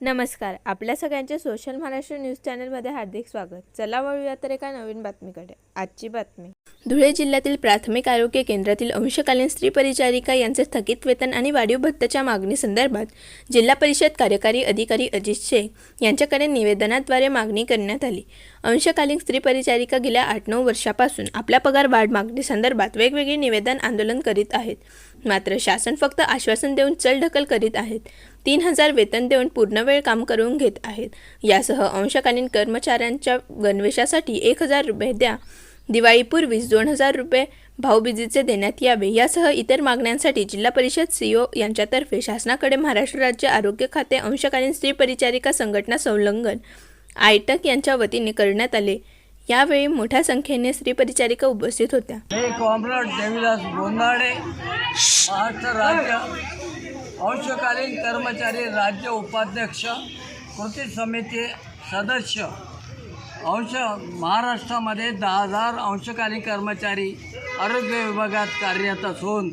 नमस्कार आपल्या सगळ्यांचे सोशल महाराष्ट्र न्यूज चॅनलमध्ये हार्दिक स्वागत. चला वळूया तर एका नवीन बातमीकडे. आजची बातमी. धुळे जिल्ह्यातील प्राथमिक आरोग्य केंद्रातील अंशकालीन स्त्री परिचारिका यांचे स्थगित वेतन आणि वाढीव भत्त्याच्या मागणीसंदर्भात जिल्हा परिषद कार्यकारी अधिकारी अजित शेख यांच्याकडे निवेदनाद्वारे मागणी करण्यात आली. अंशकालीन स्त्री परिचारिका गेल्या आठ नऊ वर्षापासून आपल्या पगार वाढ मागणीसंदर्भात वेगवेगळी निवेदन आंदोलन करीत आहेत. मात्र शासन फक्त आश्वासन देऊन चलढकल करीत आहेत. तीन हजार वेतन देऊन पूर्ण वेळ काम करून घेत आहेत. यासह अंशकालीन कर्मचाऱ्यांच्या गणवेशासाठी एक हजार रुपये द्या. दिवाळीपूर्वीच दोन हजार रुपये भाऊबीजेचे देण्यात यावे. यासह इतर मागण्यांसाठी जिल्हा परिषद सीओ यांच्यातर्फे शासनाकडे महाराष्ट्र राज्य आरोग्य खाते अंशकालीन स्त्री परिचारिका संघटना संलग्न आयटक यांच्या वतीने करण्यात आले. यावेळी मोठ्या संख्येने स्त्री परिचारिका उपस्थित होत्या. मी कॉम्रेड देवीदास बोंदाडे महाराष्ट्र राज्य अंशकालीन कर्मचारी राज्य उपाध्यक्ष कृती समिती सदस्य अंश महाराष्ट्रामध्ये दहा हजार अंशकालीन कर्मचारी आरोग्य विभागात कार्यरत असून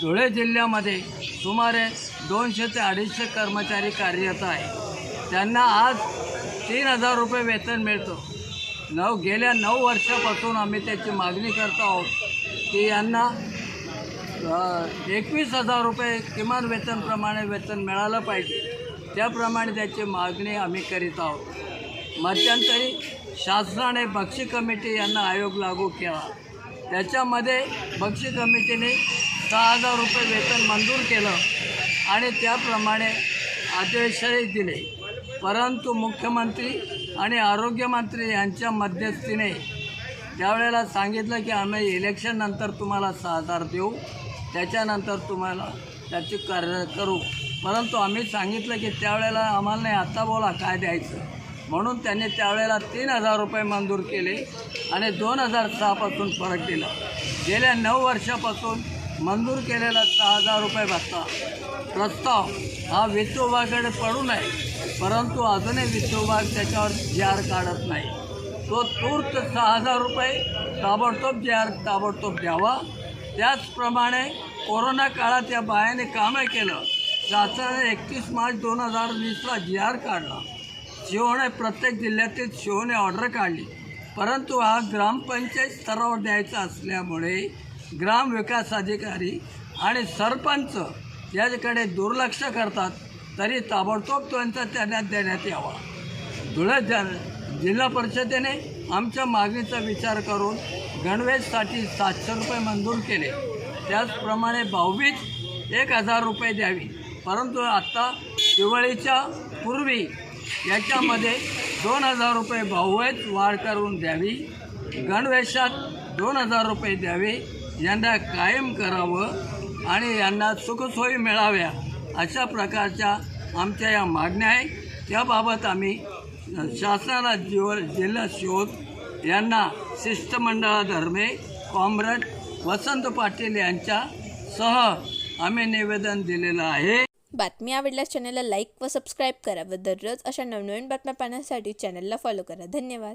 धुळे जिल्ह्यामध्ये सुमारे दोनशे ते अडीचशे कर्मचारी कार्यरत आहे त्यांना आज तीन हजार रुपये वेतन मिळतं. नऊ गेल्या नऊ वर्षापासून आम्ही त्याची मागणी करतो आहोत की यांना एकवीस हजार रुपये किमान वेतनप्रमाणे वेतन मिळालं पाहिजे. त्याप्रमाणे त्याची मागणी आम्ही करीत आहोत. मध्यंतरी शासनाने बक्षी कमिटी यांना आयोग लागू केला. त्याच्यामध्ये बक्षी कमिटीने सहा हजार रुपये वेतन मंजूर केलं आणि त्याप्रमाणे आदेशही दिले. परंतु मुख्यमंत्री आणि आरोग्यमंत्री यांच्या मध्यस्थीने त्यावेळेला सांगितलं की आम्ही इलेक्शननंतर तुम्हाला सहा हजार देऊ त्याच्यानंतर तुम्हाला त्याची कार्य करू. परंतु आम्ही सांगितलं की त्यावेळेला आम्हाला नाही आता बोला काय द्यायचं. म्हणून त्यांनी त्यावेळेला तीन हजार रुपये मंजूर केले आणि दोन हजार सहापासून फरक दिला. गेल्या नऊ वर्षापासून मंजूर केलेला सहा हजार रुपये भत्ता. प्रस्ताव हा वित्त विभागाकडे पडू नये परंतु अजूनही वित्त विभाग त्याच्यावर जी आर काढत नाही. तो तूर्त सहा हजार रुपये ताबडतोब जी आर ताबडतोब द्यावा. त्याचप्रमाणे कोरोना काळात या बायाने कामं केलं. शासनाने एकतीस मार्च दोन हजार वीसला जी आर काढला. शिवने प्रत्येक जिल्ह्यातील शिवने ऑर्डर काढली. परंतु हा ग्रामपंचायत स्तरावर द्यायचा असल्यामुळे ग्रामविकास अधिकारी आणि सरपंच याच्याकडे दुर्लक्ष करतात तरी ताबडतोब त्यांचा त्यांना देण्यात यावा. धुळे ज जिल्हा परिषदेने आमच्या मागणीचा विचार करून गणवेशसाठी सातशे रुपये मंजूर केले. त्याचप्रमाणे भाऊबीज एक हजार रुपये द्यावी. परंतु आत्ता दिवाळीच्या पूर्वी याच्यामध्ये दोन हजार रुपये भाऊवेज वाढ करून द्यावी. गणवेशात दोन हजार रुपये द्यावे. यांना कायम करावं आणि यांना सुखसोयी मिळाव्या अशा प्रकारच्या आमच्या या मागण्या आहे त्याबाबत आम्ही शासनाला जिव जिल्हा शोध यांना शिष्टमंडळाधर्मे कॉम्रेड वसंत पाटील यांच्या सह आम्ही निवेदन दिलेलं आहे. बातमी आवडल्यास चॅनलला लाईक व सबस्क्राईब करा व दररोज अशा नवनवीन बातम्या पाहण्यासाठी चॅनलला फॉलो करा. धन्यवाद.